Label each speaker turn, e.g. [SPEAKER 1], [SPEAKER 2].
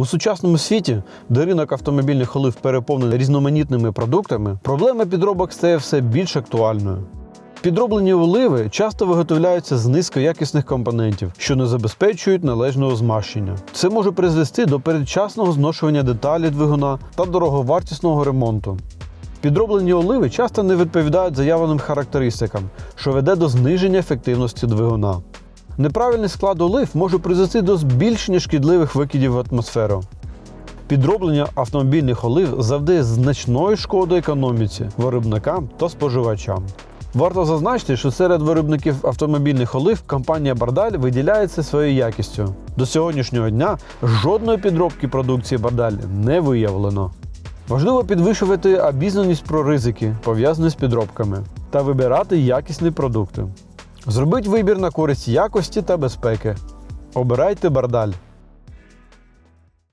[SPEAKER 1] У сучасному світі, де ринок автомобільних олив переповнений різноманітними продуктами, проблема підробок стає все більш актуальною. Підроблені оливи часто виготовляються з низькоякісних компонентів, що не забезпечують належного змащення. Це може призвести до передчасного зношування деталі двигуна та дороговартісного ремонту. Підроблені оливи часто не відповідають заявленим характеристикам, що веде до зниження ефективності двигуна. Неправильний склад олив може призвести до збільшення шкідливих викидів в атмосферу. Підроблення автомобільних олив завдає значної шкоди економіці, виробникам та споживачам. Варто зазначити, що серед виробників автомобільних олив компанія Бардаль виділяється своєю якістю. До сьогоднішнього дня жодної підробки продукції Бардаль не виявлено. Важливо підвищувати обізнаність про ризики, пов'язані з підробками, та вибирати якісні продукти. Зробіть вибір на користь якості та безпеки. Обирайте Бардаль.